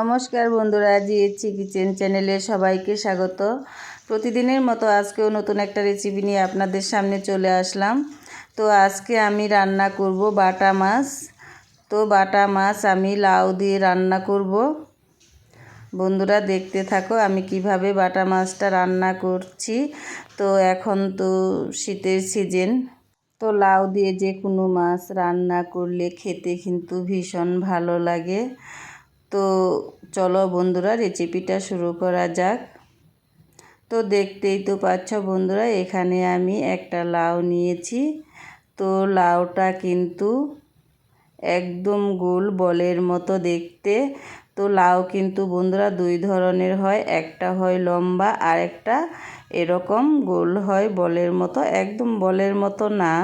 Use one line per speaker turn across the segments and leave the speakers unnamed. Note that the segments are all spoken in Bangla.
নমস্কার বন্ধুরা জিএচি কিচেন চ্যানেলে সবাইকে স্বাগত। প্রতিদিনের মতো আজকেও নতুন একটা রেসিপি নিয়ে আপনাদের সামনে চলে আসলাম। তো আজকে আমি রান্না করব বাটা মাছ। তো বাটা মাছ আমি লাউ দিয়ে রান্না করব। বন্ধুরা, দেখতে থাকো আমি কীভাবে বাটা মাছটা রান্না করছি। তো এখন তো শীতের সিজন তো লাউ দিয়ে যে কোনো মাছ রান্না করলে খেতে কিন্তু ভীষণ ভালো লাগে। তো চলো বন্ধুরা রেসিপিটা শুরু করা যাক। তো দেখতেই তো পাচ্ছ বন্ধুরা, এখানে আমি একটা লাউ নিয়েছি। তো লাউটা কিন্তু একদম গোল বলের মতো দেখতে। তো লাউ কিন্তু বন্ধুরা দুই ধরনের হয়, একটা হয় লম্বা আর একটা এরকম গোল হয় বলের মতো, একদম বলের মতো না।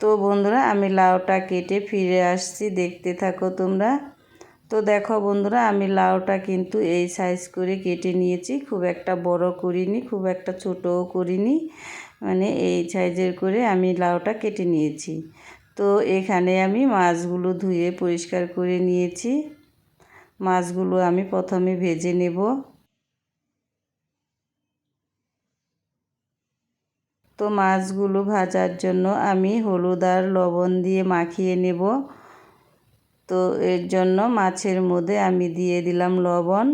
তো বন্ধুরা আমি লাউটা কেটে ফিরে আসছি, দেখতে থাকো তোমরা। তো দেখো বন্ধুরা, আমি লাউটা কিন্তু এই সাইজ করে কেটে নিয়েছি। খুব একটা বড় করিনি, খুব একটা ছোটও করিনি। মানে এই সাইজের করে আমি লাউটা কেটে নিয়েছি। তো এখানে আমি মাছগুলো ধুয়ে পরিষ্কার করে নিয়েছি। মাছগুলো আমি প্রথমে ভেজে নেব। তো মাছগুলো ভাজার জন্য আমি হলুদ আর লবণ দিয়ে মাখিয়ে নেব। তো এর জন্য মাছের মধ্যে আমি দিয়ে দিলাম লবণ,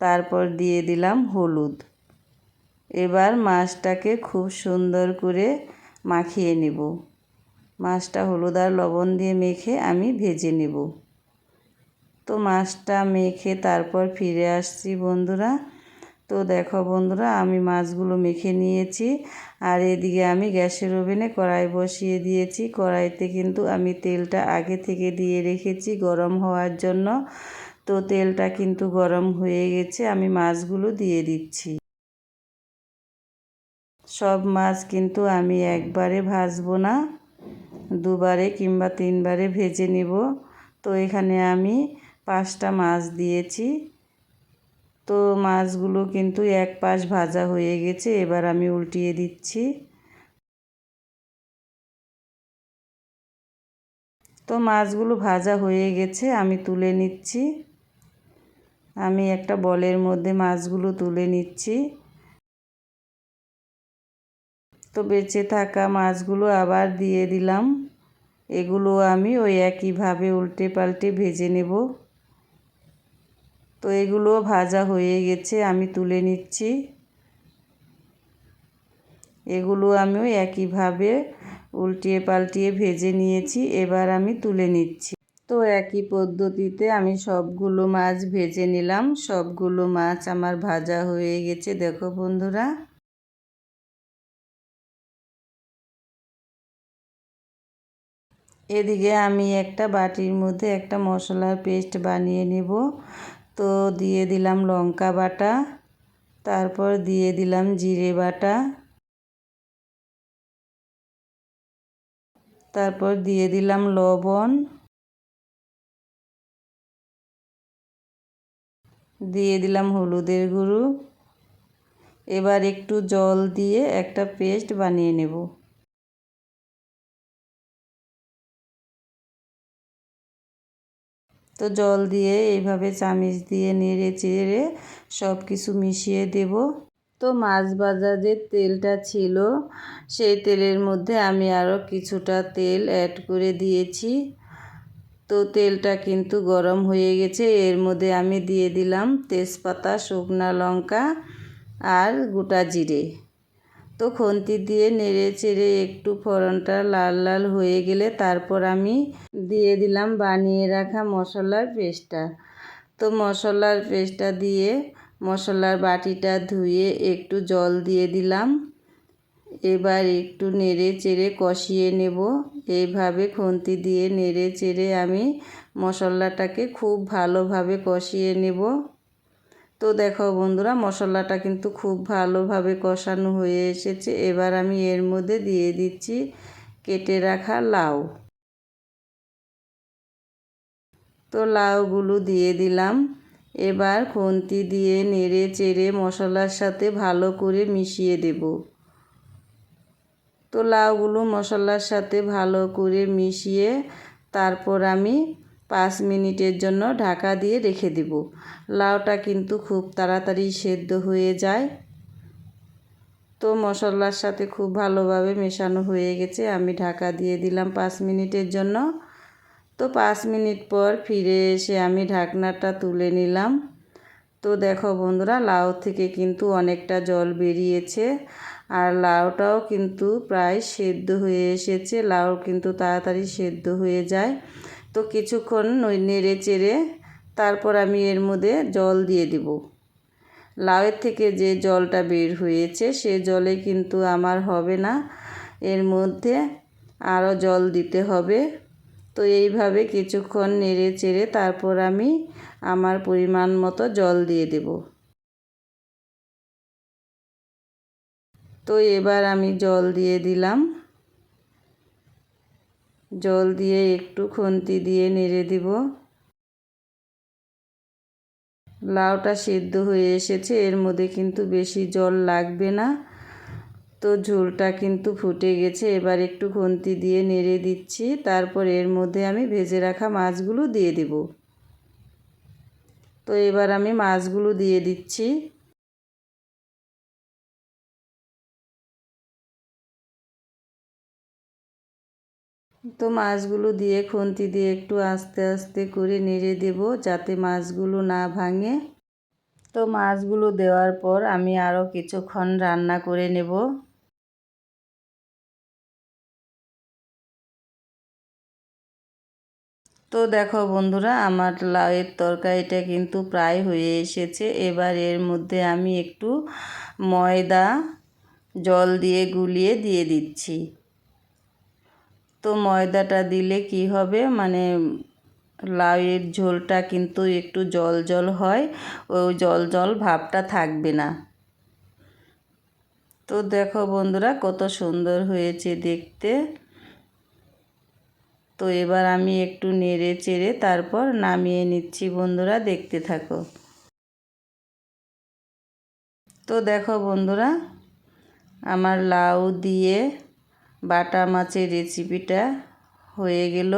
তারপর দিয়ে দিলাম হলুদ। এবার মাছটাকে খুব সুন্দর করে মাখিয়ে নেব। মাছটা হলুদ আর লবণ দিয়ে মেখে আমি ভেজে নেব। তো মাছটা মেখে তারপর ফিরে আসছি বন্ধুরা। তো দেখো বন্ধুরা, আমি মাছগুলো মেখে নিয়েছি। আর এদিকে আমি গ্যাসের ওভেনে কড়াই বসিয়ে দিয়েছি। কড়াইতে কিন্তু আমি তেলটা আগে থেকে দিয়ে রেখেছি গরম হওয়ার জন্য। তো তেলটা কিন্তু গরম হয়ে গেছে, আমি মাছগুলো দিয়ে দিচ্ছি। সব মাছ কিন্তু আমি একবারে ভাজবো না, দুবারে কিংবা তিনবারে ভেজে নেব। তো এখানে আমি পাঁচটা মাছ দিয়েছি। তো মাছগুলো কিন্তু এক পাশ ভাজা হয়ে গেছে, এবার আমি উল্টিয়ে দিচ্ছি। তো মাছগুলো ভাজা হয়ে গেছে, আমি তুলে নিচ্ছি। আমি একটা বলের মধ্যে মাছগুলো তুলে নিচ্ছি। তো বেঁচে থাকা মাছগুলো আবার দিয়ে দিলাম। এগুলো আমি ওই একইভাবে উল্টে পাল্টে ভেজে নেব। তো এগুলো ভাজা হয়ে গেছে, আমি তুলে নিচ্ছি। এগুলো আমিও একইভাবে উল্টিয়ে পাল্টিয়ে ভেজে নিয়েছি, এবার আমি তুলে নিচ্ছি। তো একই পদ্ধতিতে আমি সবগুলো মাছ ভেজে নিলাম, সবগুলো মাছ আমার ভাজা হয়ে গেছে, দেখো বন্ধুরা। এদিকে আমি একটা বাটির মধ্যে একটা মশলার পেস্ট বানিয়ে নেব। তো দিয়ে দিলাম লঙ্কা বাটা, তারপর দিয়ে দিলাম জিরে বাটা, তারপর দিয়ে দিলাম লবণ, দিয়ে দিলাম হলুদের গুঁড়ো। এবার একটু জল দিয়ে একটা পেস্ট বানিয়ে নেব। তো জল দিয়ে এইভাবে চামিচ দিয়ে নেড়ে চেড়ে সব কিছু মিশিয়ে দেব। তো মাছ ভাজা যে তেলটা ছিল, সেই তেলের মধ্যে আমি আরও কিছুটা তেল অ্যাড করে দিয়েছি। তো তেলটা কিন্তু গরম হয়ে গেছে, এর মধ্যে আমি দিয়ে দিলাম তেজপাতা, শুকনা লঙ্কা আর গোটা জিরে। তো খন্তি দিয়ে নেড়ে চেড়ে একটু ফোড়নটা লাল লাল হয়ে গেলে তারপর আমি দিয়ে দিলাম বানিয়ে রাখা মশলার পেস্টটা। তো মশলার পেস্টটা দিয়ে মশলার বাটিটা ধুয়ে একটু জল দিয়ে দিলাম। এবার একটু নেড়ে চেড়ে কষিয়ে নেব। এইভাবে খুন্তি দিয়ে নেড়ে চেড়ে আমি মশলাটাকে খুব ভালোভাবে কষিয়ে নেব। তো দেখো বন্ধুরা, মশলাটা কিন্তু খুব ভালোভাবে কষানো হয়ে এসেছে। এবার আমি এর মধ্যে দিয়ে দিচ্ছি কেটে রাখা লাউ। তো লাউগুলো দিয়ে দিলাম। এবার খুন্তি দিয়ে নেড়ে চেড়ে মশলার সাথে ভালো করে মিশিয়ে দেব। তো লাউগুলো মশলার সাথে ভালো করে মিশিয়ে তারপর আমি পাঁচ মিনিটের জন্য ঢাকা দিয়ে রেখে দিব। লাউটা কিন্তু খুব তাড়াতাড়ি সেদ্ধ হয়ে যায়। তো মশলার সাথে খুব ভালোভাবে মেশানো হয়ে গেছে। আমি ঢাকা দিয়ে দিলাম পাঁচ মিনিটের জন্য। তো পাঁচ মিনিট পর ফিরে এসে আমি ঢাকনাটা তুলে নিলাম। তো দেখো বন্ধুরা, লাউ থেকে কিন্তু অনেকটা জল বেরিয়েছে আর লাউটাও কিন্তু প্রায় সেদ্ধ হয়ে এসেছে। লাউ কিন্তু তাড়াতাড়ি সেদ্ধ হয়ে যায়। তো কিছুক্ষণ নেড়ে চেড়ে তারপর আমি এর মধ্যে জল দিয়ে দিব। লাউয়ের থেকে যে জলটা বের হয়েছে সে জলে কিন্তু আমার হবে না। এর মধ্যে আরও জল দিতে হবে। তো এইভাবে কিছুক্ষণ নেড়ে চেড়ে তারপর আমি আমার পরিমাণ মতো জল দিয়ে দেব। তো এবার আমি জল দিয়ে দিলাম। জল দিয়ে একটু খুন্তি দিয়ে নেড়ে দিব। লাউটা সিদ্ধ হয়ে এসেছে, এর মধ্যে কিন্তু বেশি জল লাগবে না। তো ঝোলটা কিন্তু ফুটে গেছে, এবার একটু খুন্তি দিয়ে নেড়ে দিচ্ছি, তারপর এর মধ্যে আমি ভেজে রাখা মাছগুলো দিয়ে দেব। তো এবার আমি মাছগুলো দিয়ে দিচ্ছি। তো মাছগুলো দিয়ে, খুন্তি দিয়ে একটু আস্তে আস্তে করে নেড়ে দেব যাতে মাছগুলো না ভাঙে। তো মাছগুলো দেওয়ার পর আমি আরও কিছুক্ষণ রান্না করে নেব। তো দেখো বন্ধুরা, আমার লাউয়ের তরকারিটা কিন্তু প্রায় হয়ে এসেছে। এবার এর মধ্যে আমি একটু ময়দা, জল দিয়ে গুলিয়ে দিয়ে দিচ্ছি। তো ময়দাটা দিলে কি হবে? মানে লাউয়ের ঝোলটা কিন্তু একটু জল জল হয় ওই জল জল ভাবটা থাকবে না। তো দেখো বন্ধুরা কত সুন্দর হয়েছে দেখতে। তো এবার আমি একটু নেড়ে চেড়ে তারপর নামিয়ে নিচ্ছি বন্ধুরা, দেখতে থাকো। তো দেখো বন্ধুরা, আমার লাউ দিয়ে বাটা মাছের রেসিপিটা হয়ে গেল।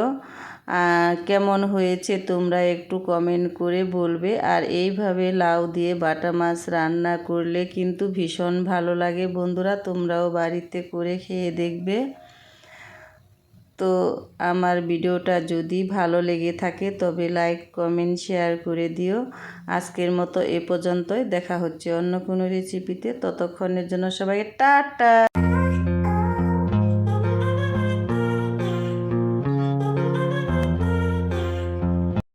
কেমন হয়েছে তোমরা একটু কমেন্ট করে বলবে। আর এইভাবে লাউ দিয়ে বাটা মাছ রান্না করলে কিন্তু ভীষণ ভালো লাগে বন্ধুরা, তোমরাও বাড়িতে করে খেয়ে দেখবে। তো আমার ভিডিওটা যদি ভালো লেগে থাকে তবে লাইক কমেন্ট শেয়ার করে দিও। আজকের মতো এ পর্যন্তই, দেখা হচ্ছে অন্য কোনো রেসিপিতে ততক্ষণের জন্য সবাইকে টাটা!